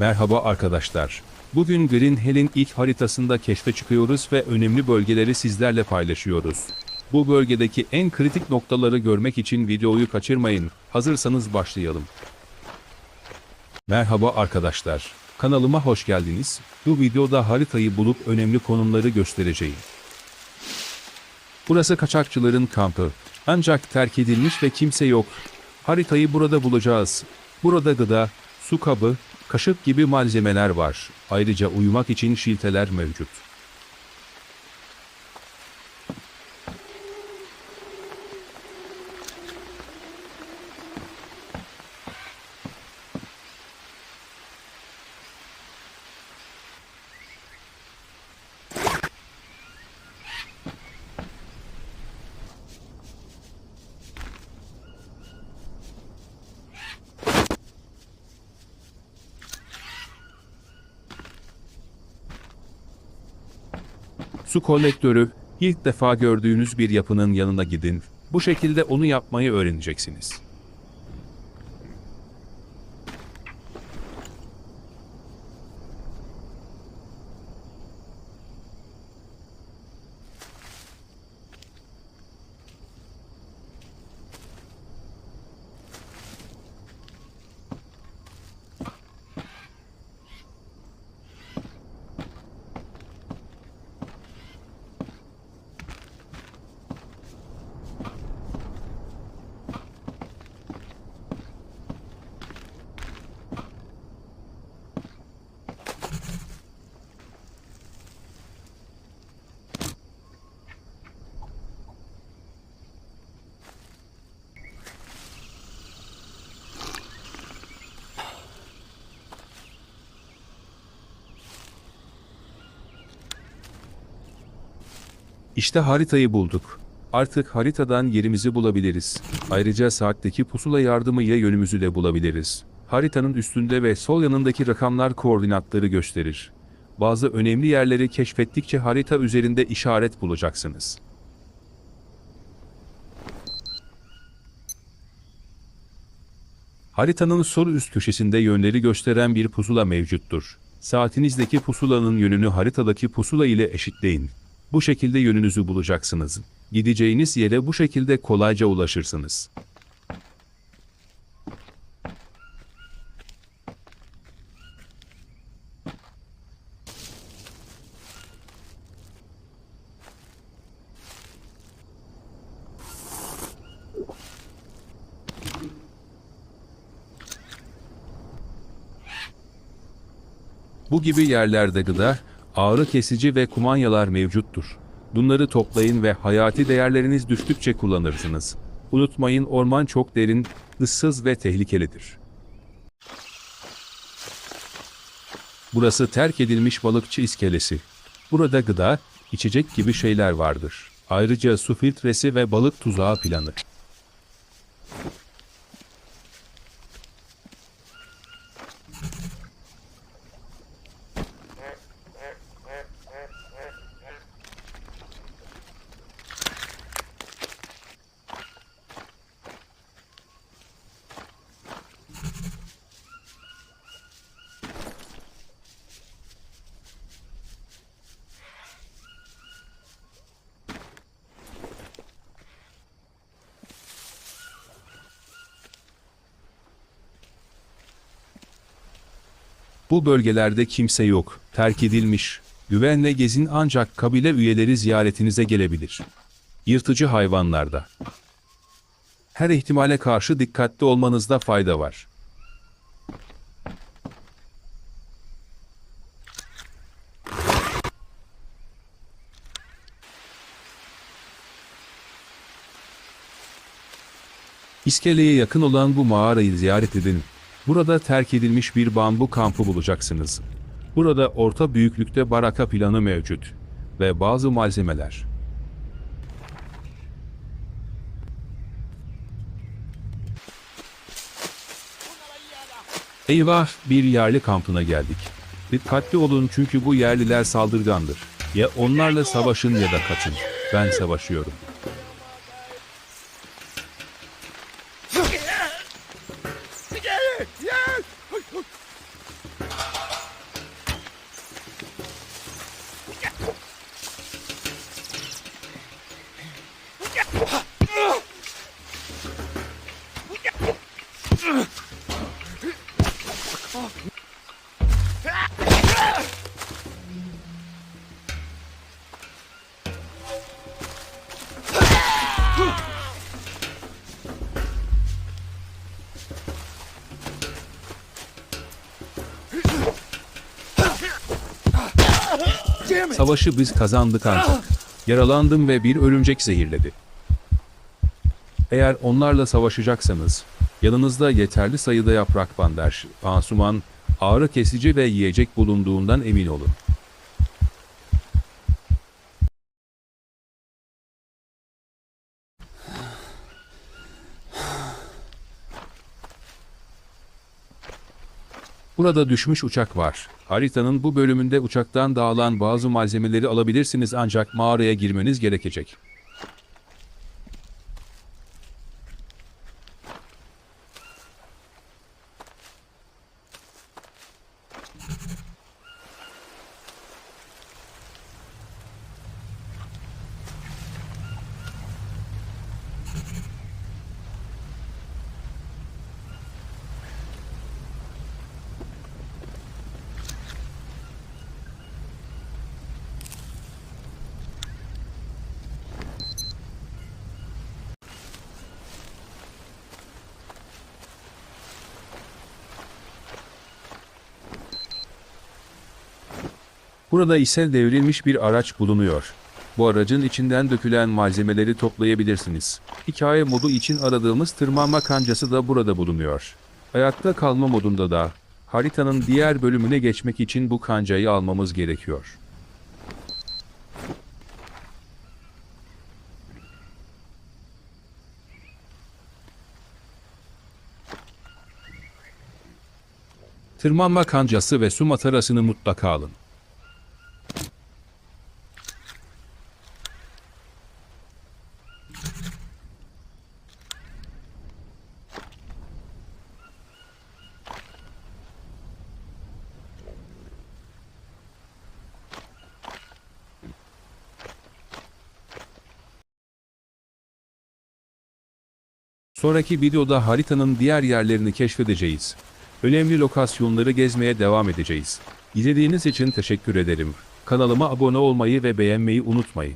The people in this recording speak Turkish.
Merhaba arkadaşlar. Bugün Green Hell'in ilk haritasında keşfe çıkıyoruz ve önemli bölgeleri sizlerle paylaşıyoruz. Bu bölgedeki en kritik noktaları görmek için videoyu kaçırmayın. Hazırsanız başlayalım. Merhaba arkadaşlar. Kanalıma hoş geldiniz. Bu videoda haritayı bulup önemli konumları göstereceğim. Burası kaçakçıların kampı. Ancak terk edilmiş ve kimse yok. Haritayı burada bulacağız. Burada gıda, su kabı, kaşık gibi malzemeler var. Ayrıca uyumak için şilteler mevcut. Su kolektörü, ilk defa gördüğünüz bir yapının yanına gidin. Bu şekilde onu yapmayı öğreneceksiniz. İşte haritayı bulduk. Artık haritadan yerimizi bulabiliriz. Ayrıca saatteki pusula yardımıyla yönümüzü de bulabiliriz. Haritanın üstünde ve sol yanındaki rakamlar koordinatları gösterir. Bazı önemli yerleri keşfettikçe harita üzerinde işaret bulacaksınız. Haritanın sol üst köşesinde yönleri gösteren bir pusula mevcuttur. Saatinizdeki pusulanın yönünü haritadaki pusula ile eşitleyin. Bu şekilde yönünüzü bulacaksınız. Gideceğiniz yere bu şekilde kolayca ulaşırsınız. Bu gibi yerlerde gıda, ağrı kesici ve kumanyalar mevcuttur. Bunları toplayın ve hayati değerleriniz düştükçe kullanırsınız. Unutmayın orman çok derin, ıssız ve tehlikelidir. Burası terk edilmiş balıkçı iskelesi. Burada gıda, içecek gibi şeyler vardır. Ayrıca su filtresi ve balık tuzağı planı. Bu bölgelerde kimse yok, terk edilmiş. Güvenle gezin ancak kabile üyeleri ziyaretinize gelebilir. Yırtıcı hayvanlarda. Her ihtimale karşı dikkatli olmanızda fayda var. İskeleye yakın olan bu mağarayı ziyaret edin. Burada terk edilmiş bir bambu kampı bulacaksınız. Burada orta büyüklükte baraka planı mevcut ve bazı malzemeler. Eyvah, bir yerli kampına geldik. Dikkatli olun çünkü bu yerliler saldırgandır. Ya onlarla savaşın ya da kaçın. Ben savaşıyorum. Savaşı biz kazandık ancak. Yaralandım ve bir örümcek zehirledi. Eğer onlarla savaşacaksanız, yanınızda yeterli sayıda yaprak bandaj, pansuman, ağrı kesici ve yiyecek bulunduğundan emin olun. Burada düşmüş uçak var. Haritanın bu bölümünde uçaktan dağılan bazı malzemeleri alabilirsiniz ancak mağaraya girmeniz gerekecek. Burada ise devrilmiş bir araç bulunuyor. Bu aracın içinden dökülen malzemeleri toplayabilirsiniz. Hikaye modu için aradığımız tırmanma kancası da burada bulunuyor. Hayatta kalma modunda da haritanın diğer bölümüne geçmek için bu kancayı almamız gerekiyor. Tırmanma kancası ve su matarasını mutlaka alın. Sonraki videoda haritanın diğer yerlerini keşfedeceğiz. Önemli lokasyonları gezmeye devam edeceğiz. İzlediğiniz için teşekkür ederim. Kanalıma abone olmayı ve beğenmeyi unutmayın.